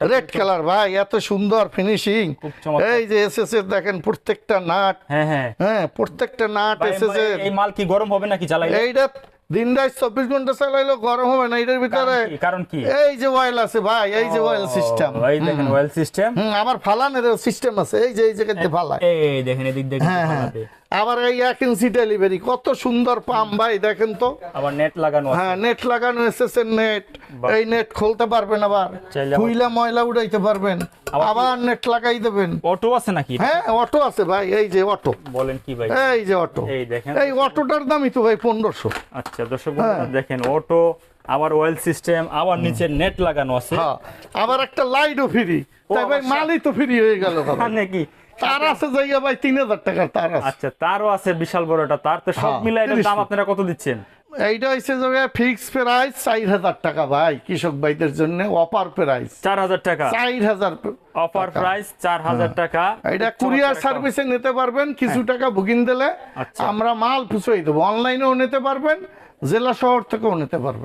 Red colour ভাই এত সুন্দর ফিনিশিং এই যে এসএস এর দেখেন প্রত্যেকটা নাট। হ্যাঁ হ্যাঁ। হ্যাঁ প্রত্যেকটা নাট এসএস এর এই মাল কি গরম হবে নাকি চালাই এইটা দিন রাত চব্বিশ ঘণ্টা চালাইলেও গরম হবে না এটার ভিতরে কারণ কি? এই যে অয়েল আছে ভাই এই যে অয়েল সিস্টেম এই দেখেন অয়েল সিস্টেম আবার ফালানের সিস্টেম আছে এই যে এই জায়গাতে ফালায়। এই দেখেন এদিক দেখেন হ্যাঁ হ্যাঁ। আবার এই এক ইঞ্চি ডেলিভারি কত সুন্দর পাম ভাই দেখেন তো। আবার নেট লাগানো হ্যাঁ নেট লাগানো এসেছে নেট এই নেট খুলতে পারবেন আবার। খুইলা ময়লা উড়াইতে পারবেন। আবার নেট লাগাই দেবেন। অটো আছে নাকি? হ্যাঁ অটো আছে ভাই এই যে অটো। বলেন কি ভাই? এই যে অটো। এই দেখেন। এই অটোটার দামই তো ভাই পনেরোশো। আচ্ছা দর্শক বন্ধুরা, দেখেন অটো আবার অয়েল সিস্টেম আবার নিচে নেট লাগানো আছে। হ্যাঁ আবার একটা লাইটও ফ্রি তাই ভাই আবার মালই তো ফ্রি হয়ে গেল নাকি তার আছে জায়গা ভাই তিন হাজার টাকার তার আছে। আচ্ছা তারও আছে বিশাল বড় একটা তার তো সব হ্যাঁ, মিলাই দাম আপনারা কত দিচ্ছেন? এইটা হচ্ছে যে ফিক্স প্রাইস চার হাজার টাকা ভাই কৃষক ভাইদের জন্য অফার প্রাইস চার হাজার টাকা। চার হাজার অফার প্রাইস চার হাজার টাকা। এটা কুরিয়ার সার্ভিসে নিতে পারবেন কিছু টাকা বুকিং দিলে আচ্ছা। আমরা মাল ফুসাই দেবো। অনলাইনেও নিতে পারবেন জেলা শহর থেকেও নিতে পারবেন।